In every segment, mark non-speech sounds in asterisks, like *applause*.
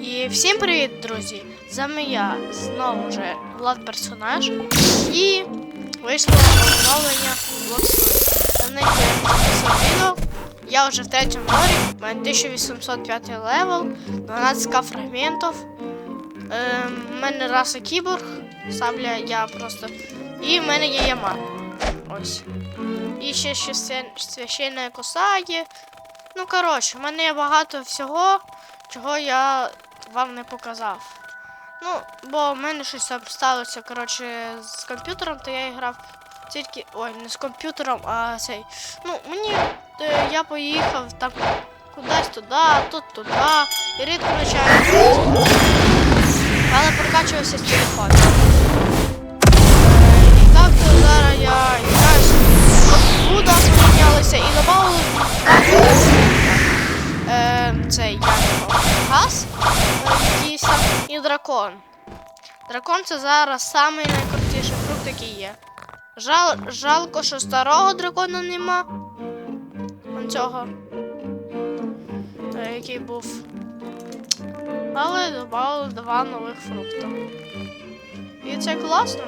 І всім привіт, друзі! З вами я знову вже Влад персонаж. І вийшло оновлення Bloxfruit. Я вже в третьому морі, у мене 1805 левел, 12к фрагментів. Ем, в мене раса кіборг, сабля я просто. І в мене є яма. Ось. І ще, ще свя- священна коса є. Ну, коротше, в мене є багато всього, чого я вам не показав. Ну, бо в мене щось сталося, коротше, з комп'ютером, то я грав тільки. Ой, не з комп'ютером, а цей. Ну, мені е, я поїхав там кудись туди, тут туди. І рідко навчаю. Але прокачувався з телефону. Е, І так зараз я якраз откуда помінялися і додали дракон. Дракон це зараз самий найкрутіший фрукт, який є. Жал, жалко, що старого дракона нема. Он цього. е, Який був. Але додали два нових фрукта. І це класно.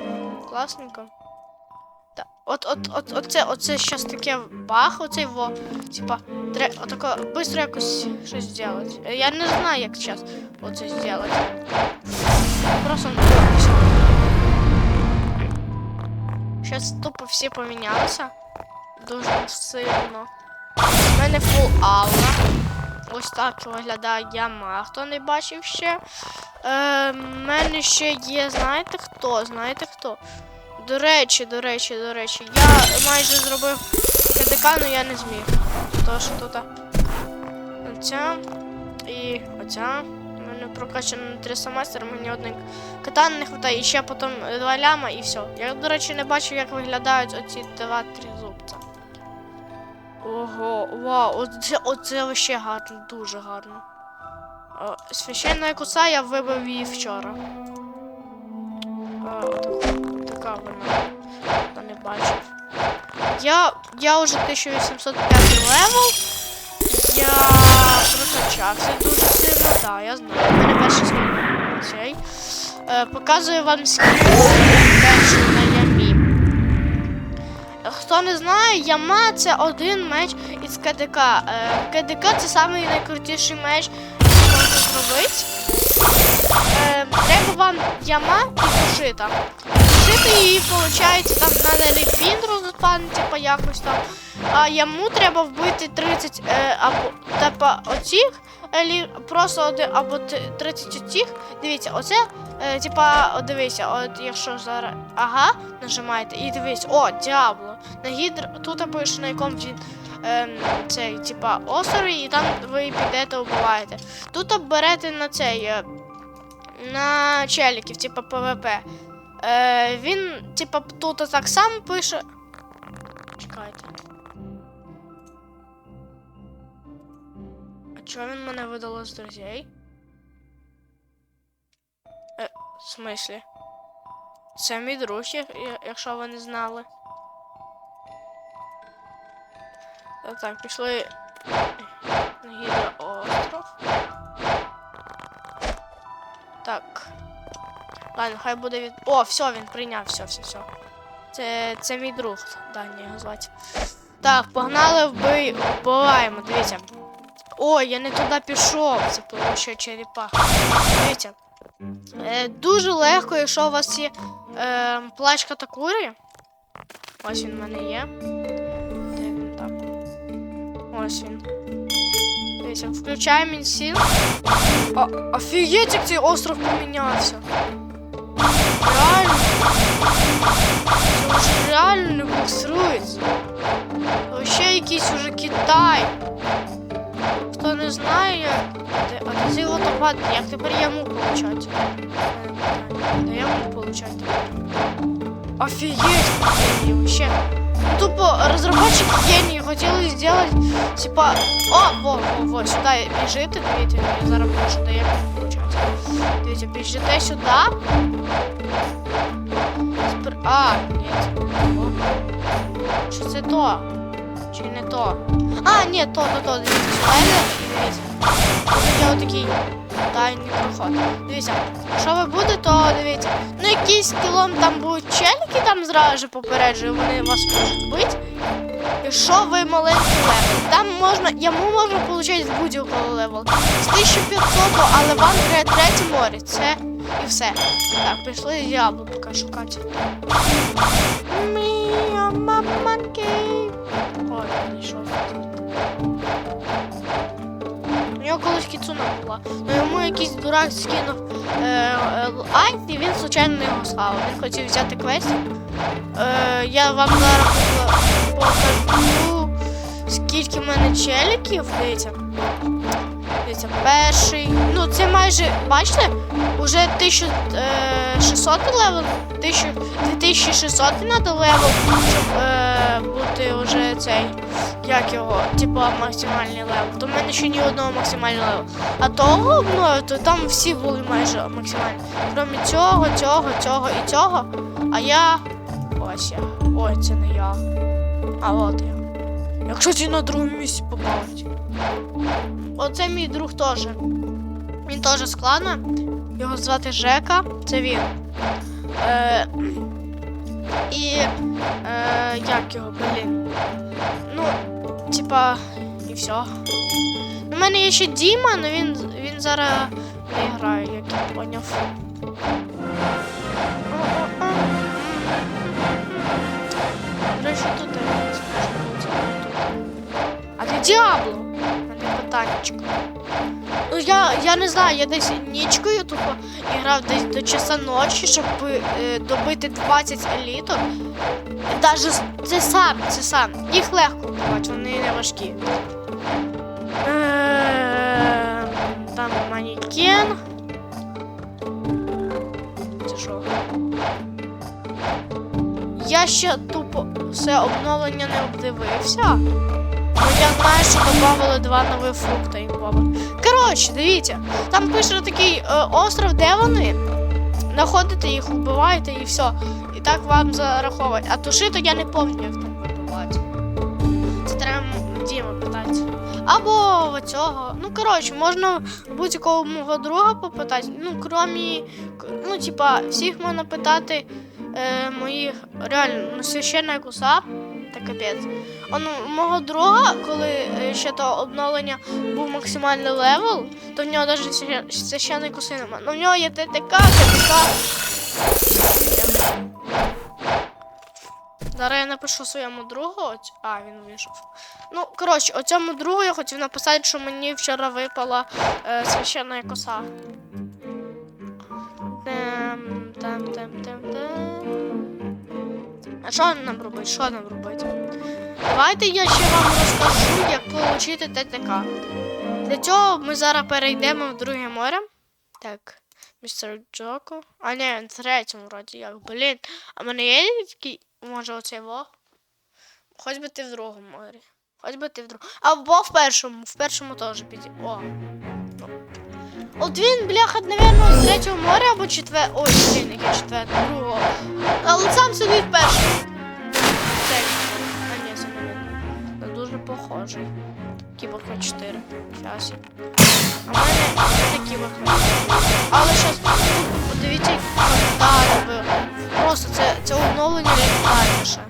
Класненько. От, от, от, оце, оце щас таке бах, оцей во. Типа, треба отако быстро якось щось зробити. Я не знаю, як зараз оце зробити. Просто. Щас тупо всі помінялися. Дуже сильно. У мене фул аура. Ось так виглядає яма, хто не бачив ще. Е, мене ще є, знаєте хто? Знаєте хто? До речі, до речі, до речі, я майже зробив КДК, але я не зміг. Тож тут оця і оця. У мене прокачано на 300 майстер, мені один катан не вистачає, і ще потім два ляма і все. Я, до речі, не бачив, як виглядають оці два тризубця. Ого, вау, оце, оце вообще гарно, дуже гарно. О, священна коса я вибив її вчора. О, так- така вона. Хто не бачив. Я, я вже 1805 левел. Я прокачався дуже сильно, так, я знаю. У мене перший цей. Е, показую вам скін перший на ямі. Хто не знає, яма це один меч із КДК. Е, КДК це самий найкрутіший меч, який можна зробити. Е, треба вам яма і душита. Душити її, виходить, там треба ліпіндру заспавнити, типа якось там. А яму треба вбити 30 е, або типа оцих, е, лі- просто один або 30 оцих. Дивіться, оце, е, типа, от дивися, от якщо зараз. Ага, нажимаєте і дивись, о, діабло. На гідр, тут пише на якому він ем, цей, типа, острові, і там ви підете вбиваєте. Тут берете на цей. е, на челіків, типа ПВП. Е, він, типа, тут так само пише. Чекайте. А чого він мене видало з друзей? Е, в смислі? Це мій друг, якщо ви не знали. Та Так, пішли на гідроостров. Так. Ладно, хай буде від. О, все, він прийняв, все, все, все. Це, це мій друг, Дані його звати. Так, погнали вбий... вбиваємо, дивіться. Ой, я не туди пішов. Це ще черепаха. Дивіться. Е, дуже легко, якщо у вас є е, плащ катакурі. Ось він в мене є. Де він? Ось він. Дивіться, включаємо інсін. Офігеть, як цей остров помінявся. Реально не буксується. Вообще якийсь уже Китай. Хто не знає, де- а де цей водопад, як тепер яму получать? Де яму получать тепер? Офігеть, генії, вообще. Тупо разработчики генії хотіли сделать, типа, о, во, во, во, сюди біжите, дивіться, я зараз можу де яму получать. Дивіться, біжите сюди. Спр... А, ні. О. Чи це то? Чи не то? А, ні, то, то, то, дивіться, дивіться. Я отакий тайний проход. Дивіться, якщо ви будете, то дивіться. Ну якісь кілом там будуть челіки, там зразу попереджую, вони вас можуть бити. Якщо ви маленький левел, там можна, йому можна отримати з будь-якого левел. З 1500, але вам треба третє море. Це і все. Так, пішли яблука шукати. Міо, маманки. Ой, нього колись кіцуна була. Ну йому якийсь дурак скинув е, е, айт, і він случайно його слав. Він хотів взяти квест. Е, я вам зараз покажу, скільки в мене челіків. Дивіться. Дивіться, перший. Ну, це майже, бачите, уже 1600 левел, 1000, 2600 треба левел, щоб е, бути вже цей, як його, типа максимальний левел. То в мене ще ні одного максимального левел. А того мною, то там всі були майже максимальні. Крім цього, цього, цього і цього. А я. Ось я. Ой, це не я. А от я. Якщо ті на другому місці попадуть. Оце мій друг теж. Він теж з. Його звати Жека. Це він. Е, і. Е, як його, блін. Ну, типа, і все. У мене є ще Діма, але він, він зараз не грає, як я поняв. Діабло? Мене питаннячко. Ну я, я не знаю, я десь нічкою тупо грав десь до часа ночі, щоб е, добити 20 еліток. Даже це сам, це сам. Їх легко вбивати, вони не важкі. Ем, Там манікен. Це що? Я ще тупо все обновлення не обдивився. Бо я знаю, що додали два нові фрукти. Коротше, дивіться, там пише такий е, остров, де вони. Знаходите їх, вбиваєте і все. І так вам зараховують. А тушито я не пам'ятаю, як там вибивати. Це треба Діма питати. Або цього. Ну, коротше, можна будь-якого мого друга попитати. Ну, крім, ну, типа, всіх можна питати е, моїх реально ну, священна куса. Та капець. Он, у мого друга, коли е, ще то обновлення був максимальний левел, то в нього навіть священної куси немає. Ну в нього є ТТК, ТТК. Зараз я напишу своєму другу. А, він вийшов. Ну, коротше, оцьому другу я хотів написати, що мені вчора випала е, священна коса. Тем, тем, тем, тем, тем. А що нам робити? Що нам робити? Давайте я ще вам розкажу, як отримати ТТК. Для цього ми зараз перейдемо в друге море. Так, містер Джоко. А ні, в третьому вроді як. Блін. А мене є такий, може оцей во? Хоч би ти в другому морі. Хоч би ти в другому. Або в першому. В першому теж піді. О. От він, бляха, напевно, з третього моря або четвер... Ой, блін, яке четвертого, другого. Але сам сидить ні, це не видно. Дуже похожий. Кіборг 4. Щас. А в мене не кіборг 4. Але щас, подивіться, як коментарі ви. Просто це, це оновлення легендарніше.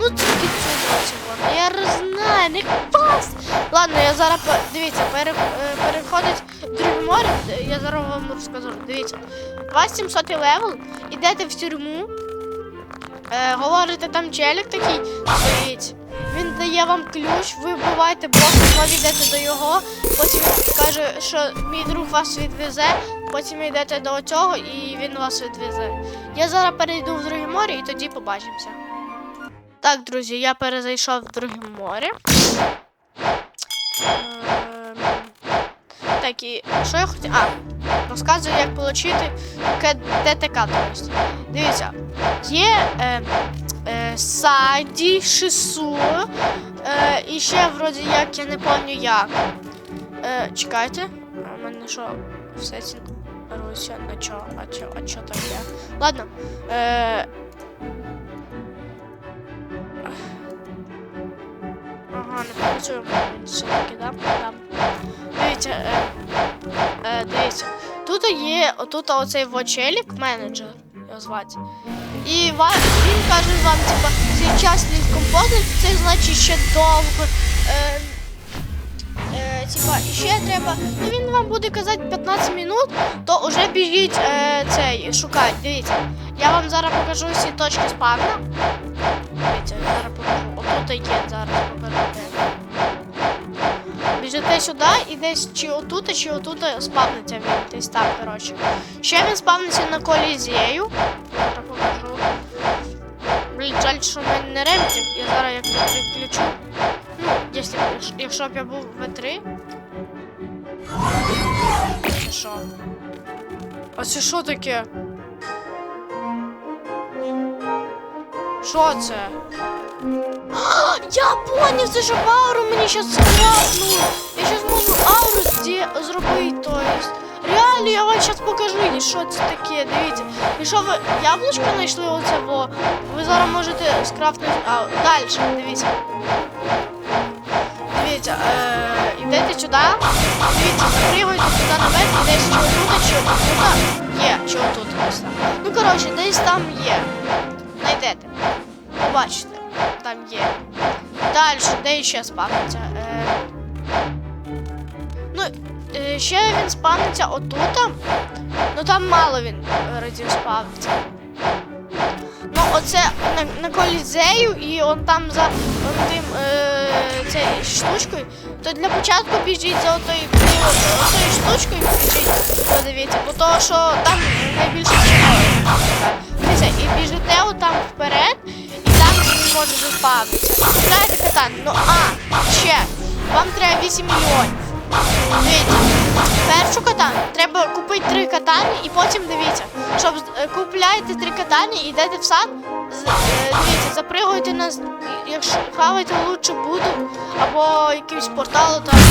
Ну тільки цього цього. Я не знаю, не. Ладно, я зараз дивіться, е, переходить в море. Я зараз вам розкажу. Дивіться. 2700 левел, ідете в тюрму. Е, говорите, там челік такий стоїть. Він дає вам ключ, ви вбиваєте боса, знову йдете до його, потім він каже, що мій друг вас відвезе, потім йдете до цього і він вас відвезе. Я зараз перейду в друге море і тоді побачимося. Так, друзі, я перезайшов в друге море. Ем, Так, і що я хотів. А, розказую, як отримати ТТК. Тобто. Дивіться, є е, е, Саді, Шису, е, і ще вроді як, я не пам'ятаю як. Е, чекайте. В мене що, все Руся, а чо, а чо, а чо таке? Ладно. Е, А, не працює все-таки, да? Да. Дивіться, е, е, дивіться. Тут є отут оцей вочелік, менеджер, його звати. І ва- він каже вам, типа, не композит, це значить ще довго. Е, е, типа, ще треба. Ну він вам буде казати 15 минут, то вже біжіть е, цей, шукати. Дивіться. Я вам зараз покажу всі точки спавна. Дивіться, я зараз покажу. Отут є зараз покажу. Де. Біжите сюди і десь чи отут, чи отут спавниться він. Десь там, коротше. Ще він спавниться на колізею. Зараз покажу. Блін, жаль, що в мене не ремтів. Я зараз як підключу. Ну, якщо, якщо б я був в 3 Це що? А це що таке? Що це? *gasps* Я поняв, це ж ауру мені щас скрапнув. Я щас можу ауру зробити, то есть. Реально, я вам зараз покажу, і що це таке, дивіться. І що ви яблучко знайшли оце, бо ви зараз можете скрафтити ауру. Далі, дивіться. Дивіться, е, йдете сюди, дивіться, запригуйте туди наверх, і десь чи отут, чи отут є, чи отут десь там. Ну, коротше, десь там є. Знайдете. Побачите, там є. Далі, де ще спавниться? Е, ну, е, ще він спавниться отут. Ну там мало він разів спавниться. Ну, оце на, на колізею і он там за он тим е, цією штучкою, то для початку біжіть за отою отою штучкою біжіть, подивіться, бо то, що там найбільше і біжите отам вперед, може заспавнитися. Купляйте катан. Ну а, ще, вам треба 8 мільйонів. Дивіться, першу катану треба купити три катані і потім дивіться, щоб е, купляєте три катані і йдете в сад, е, дивіться, запригуйте на якщо хаваєте лучше буду або якийсь портал, то туди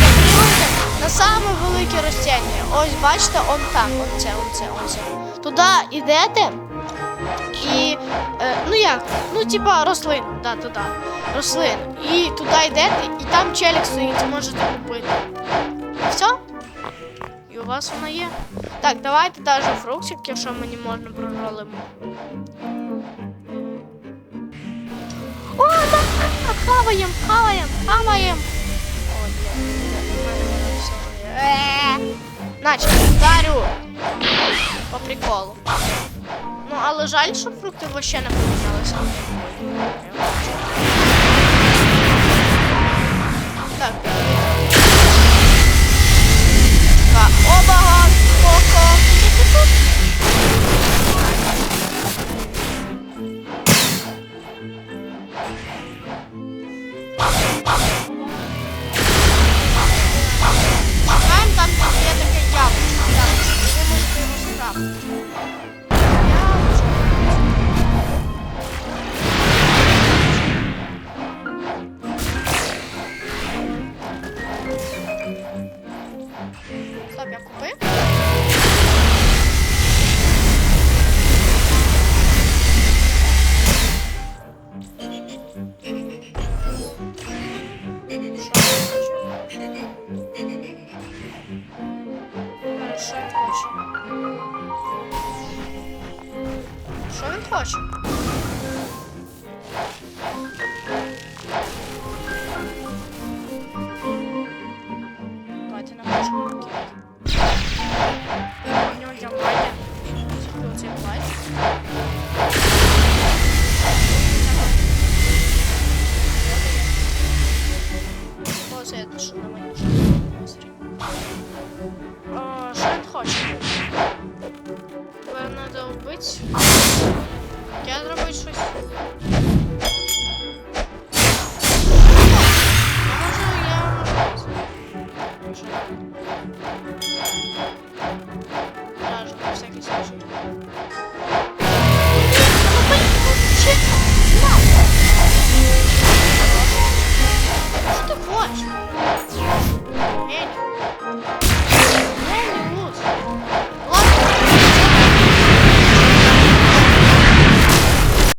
запригуйте на саме велике розтягнення. Ось бачите, он там, оце, оце, оце. Туди йдете. І, е, ну як, ну типа рослин, да, туди, рослин. І туди йдете, і там челік стоїть, можете купити. Все? І у вас вона є. Так, давайте даже фруктик, якщо мені можна проролимо. О, да, хаваєм, хаваєм, хаваєм. О, воно все є. Е, Значить, дарю. По приколу. Ну, але жаль, що фрукти вообще не помінялися. Так. Так, Стоп, я